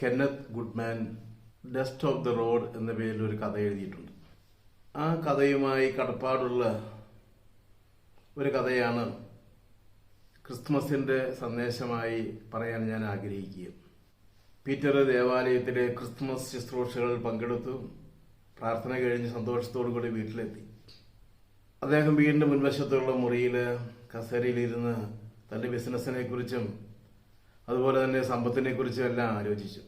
Kenneth Goodman dust of the road എന്ന പേരിൽ ഒരു കഥ എഴുതിയിട്ടുണ്ട്. ആ കഥയുമായി കടപ്പാടുള്ള ഒരു കഥയാണ് ക്രിസ്മസിന്റെ സന്ദേശമായി പറയാൻ ഞാൻ ആഗ്രഹിക്കുക പീറ്റർ ദേവാലയത്തിലെ ക്രിസ്മസ് ശുശ്രൂഷകൾ പങ്കെടുത്തു പ്രാർത്ഥന കഴിഞ്ഞ് സന്തോഷത്തോടു കൂടി വീട്ടിലെത്തി. അദ്ദേഹം വീടിന്റെ മുൻവശത്തുള്ള മുറിയിൽ കസേരയിലിരുന്ന് തന്റെ ബിസിനസ്സിനെ കുറിച്ചും അതുപോലെ തന്നെ സമ്പത്തിനെ കുറിച്ചും എല്ലാം ആലോചിച്ചു.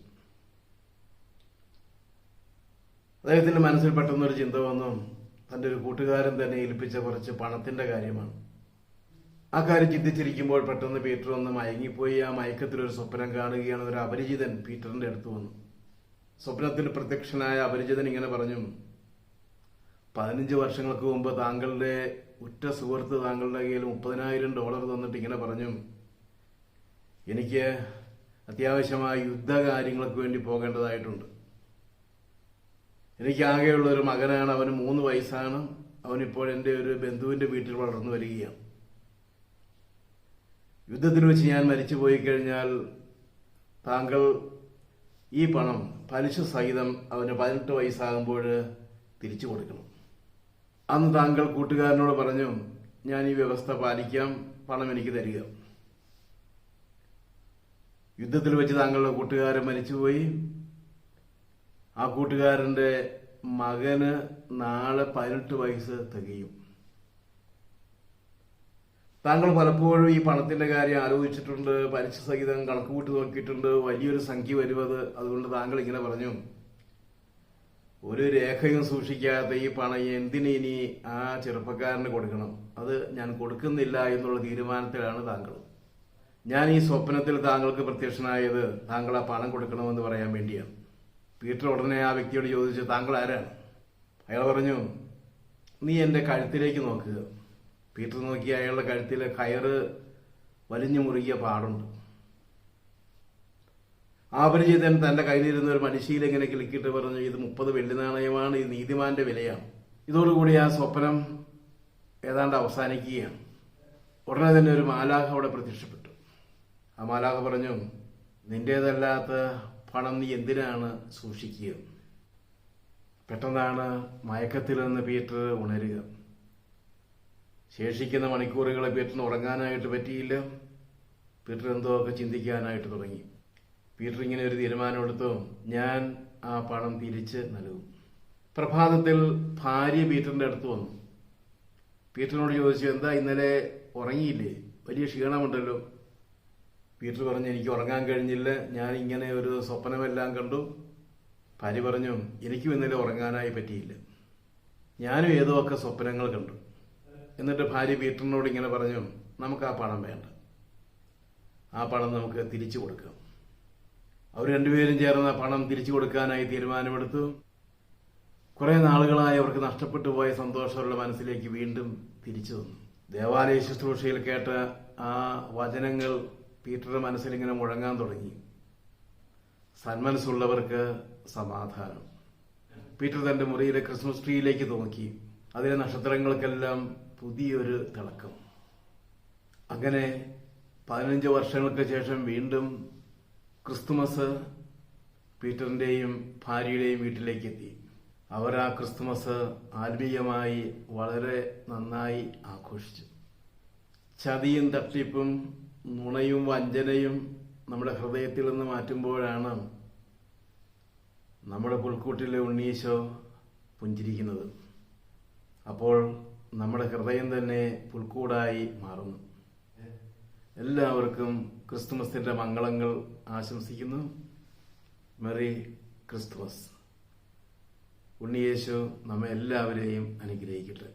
അദ്ദേഹത്തിന്റെ മനസ്സിൽ പെട്ടെന്നൊരു ചിന്ത വന്നു. തന്റെ ഒരു കൂട്ടുകാരൻ തന്നെ ഏൽപ്പിച്ച കുറച്ച് പണത്തിന്റെ കാര്യമാണ്. ആ കാര്യം ചിന്തിച്ചിരിക്കുമ്പോൾ പെട്ടെന്ന് പീറ്റർ ഒന്ന് മയങ്ങിപ്പോയി. ആ മയക്കത്തിൽ ഒരു സ്വപ്നം കാണുകയാണ് ഒരു അപരിചിതൻ പീറ്ററിന്റെ അടുത്ത് വന്നു. സ്വപ്നത്തിൽ പ്രത്യക്ഷനായ അപരിചിതൻ ഇങ്ങനെ പറഞ്ഞു പതിനഞ്ച് വർഷങ്ങൾക്ക് മുമ്പ് താങ്കളുടെ ഉറ്റ സുഹൃത്ത് താങ്കളുടെ കയ്യിൽ മുപ്പതിനായിരം ഡോളർ തന്നിട്ട് ഇങ്ങനെ പറഞ്ഞു എനിക്ക് അത്യാവശ്യമായ യുദ്ധകാര്യങ്ങൾക്ക് വേണ്ടി പോകേണ്ടതായിട്ടുണ്ട്. എനിക്ക് ആകെയുള്ള ഒരു മകനാണ് അവന് മൂന്ന് വയസ്സാണ് അവനിപ്പോൾ എന്റെ ഒരു ബന്ധുവിന്റെ വീട്ടിൽ വളർന്നു വരികയാണ്. യുദ്ധത്തിൽ വെച്ച് ഞാൻ മരിച്ചു പോയി കഴിഞ്ഞാൽ താങ്കൾ ഈ പണം പലിശ സഹിതം അവന് പതിനെട്ട് വയസ്സാകുമ്പോൾ തിരിച്ചു കൊടുക്കണം. അന്ന് താങ്കൾ കൂട്ടുകാരനോട് പറഞ്ഞു ഞാൻ ഈ വ്യവസ്ഥ പാലിക്കാം പണം എനിക്ക് തരിക. യുദ്ധത്തിൽ വെച്ച് താങ്കളുടെ കൂട്ടുകാരൻ മരിച്ചുപോയി. ആ കൂട്ടുകാരന്റെ മകന് നാളെ പതിനെട്ട് വയസ്സ് തികയും. താങ്കൾ പലപ്പോഴും ഈ പണത്തിന്റെ കാര്യം ആലോചിച്ചിട്ടുണ്ട് പലിശ സഹിതം കണക്ക് കൂട്ടി നോക്കിയിട്ടുണ്ട് വലിയൊരു സംഖ്യ വരുവത് അതുകൊണ്ട് താങ്കൾ ഇങ്ങനെ പറഞ്ഞു ഒരു രേഖയും സൂക്ഷിക്കാത്ത ഈ പണം എന്തിന് ഇനി ആ ചെറുപ്പക്കാരന് കൊടുക്കണം? അത് ഞാൻ കൊടുക്കുന്നില്ല എന്നുള്ള തീരുമാനത്തിലാണ് താങ്കൾ. ഞാൻ ഈ സ്വപ്നത്തിൽ താങ്കൾക്ക് പ്രത്യക്ഷനായത് താങ്കൾ ആ പണം കൊടുക്കണമെന്ന് പറയാൻ വേണ്ടിയാണ്. പീറ്റർ ഉടനെ ആ വ്യക്തിയോട് ചോദിച്ചു താങ്കൾ ആരാണ്? അയാൾ പറഞ്ഞു നീ എന്റെ കഴുത്തിലേക്ക് നോക്കുക. പീറ്റർ നോക്കി അയാളുടെ കഴുത്തിലെ കയറ് വലിഞ്ഞു മുറുകിയ പാടുണ്ട്. ആപരിചിതൻ തന്റെ കയ്യിലിരുന്ന ഒരു മനുഷ്യയിൽ ഇങ്ങനെ കിളിക്കിട്ട് പറഞ്ഞു ഇത് മുപ്പത് വെള്ളി നാണയമാണ് ഇത് നീതിമാന്റെ വിലയാണ്. ഇതോടുകൂടി ആ സ്വപ്നം ഏതാണ്ട് അവസാനിക്കുകയാണ്. ഉടനെ തന്നെ ഒരു മാലാഖ അവിടെ പ്രത്യക്ഷപ്പെട്ടു. മാലാഖ പറഞ്ഞു നിന്റേതല്ലാത്ത പണം നീ എന്തിനാണ് സൂക്ഷിക്കുക? പെട്ടെന്നാണ് മയക്കത്തിൽ നിന്ന് പീറ്റർ ഉണരുക. ശേഷിക്കുന്ന മണിക്കൂറുകളെ പീറ്ററിന് ഉറങ്ങാനായിട്ട് പറ്റിയില്ല. പീറ്റർ എന്തോ ഒക്കെ ചിന്തിക്കാനായിട്ട് തുടങ്ങി. പീറ്റർ ഇങ്ങനെ ഒരു തീരുമാനമെടുത്തു ഞാൻ ആ പണം തിരിച്ച് നൽകും. പ്രഭാതത്തിൽ ഭാര്യ പീറ്ററിന്റെ അടുത്ത് വന്നു. പീറ്ററിനോട് ചോദിച്ചു എന്താ ഇന്നലെ ഉറങ്ങിയില്ലേ? വലിയ ക്ഷീണമുണ്ടല്ലോ. പീറ്റർ പറഞ്ഞു എനിക്ക് ഉറങ്ങാൻ കഴിഞ്ഞില്ല. ഞാൻ ഇങ്ങനെ ഒരു സ്വപ്നമെല്ലാം കണ്ടു. ഭാര്യ പറഞ്ഞു എനിക്കും ഇന്നലെ ഉറങ്ങാനായി പറ്റിയില്ല. ഞാനും ഏതോ ഒക്കെ സ്വപ്നങ്ങൾ കണ്ടു. എന്നിട്ട് ഭാര്യ പീറ്ററിനോട് ഇങ്ങനെ പറഞ്ഞു നമുക്ക് ആ പണം വേണ്ട. ആ പണം നമുക്ക് തിരിച്ചു കൊടുക്കാം. അവർ രണ്ടുപേരും ചേർന്ന് ആ പണം തിരിച്ചു കൊടുക്കാനായി തീരുമാനമെടുത്തു. കുറെ നാളുകളായി അവർക്ക് നഷ്ടപ്പെട്ടു പോയ സന്തോഷമുള്ള മനസ്സിലേക്ക് വീണ്ടും തിരിച്ചു തന്നു ദേവാലയ ശുശ്രൂഷയിൽ കേട്ട ആ വചനങ്ങൾ പീറ്ററുടെ മനസ്സിൽ ഇങ്ങനെ മുഴങ്ങാൻ തുടങ്ങി. സന്മനസ്സുള്ളവർക്ക് സമാധാനം. പീറ്റർ തന്റെ മുറിയിലെ ക്രിസ്മസ് ട്രീയിലേക്ക് നോക്കി. അതിലെ നക്ഷത്രങ്ങൾക്കെല്ലാം പുതിയൊരു തിളക്കം. അങ്ങനെ പതിനഞ്ച് വർഷങ്ങൾക്ക് ശേഷം വീണ്ടും ക്രിസ്തുമസ് പീറ്ററിന്റെയും ഭാര്യയുടെയും വീട്ടിലേക്ക് എത്തി അവർ ആ ക്രിസ്തുമസ് ആത്മീയമായി വളരെ നന്നായി ആഘോഷിച്ചു. ചതിയും തട്ടിപ്പും നുണയും വഞ്ചനയും നമ്മുടെ ഹൃദയത്തിൽ നിന്ന് മാറ്റുമ്പോഴാണ് നമ്മുടെ പുൽക്കൂട്ടിലെ ഉണ്ണീശോ പുഞ്ചിരിക്കുന്നത്. അപ്പോൾ നമ്മുടെ ഹൃദയം തന്നെ പുൽക്കൂടായി മാറുന്നു. എല്ലാവർക്കും ക്രിസ്തുമസിന്റെ മംഗളങ്ങൾ ആശംസിക്കുന്നു. Merry Christmas. ഉണ്ണിയേശു നമ്മെ എല്ലാവരെയും അനുഗ്രഹിക്കട്ടെ.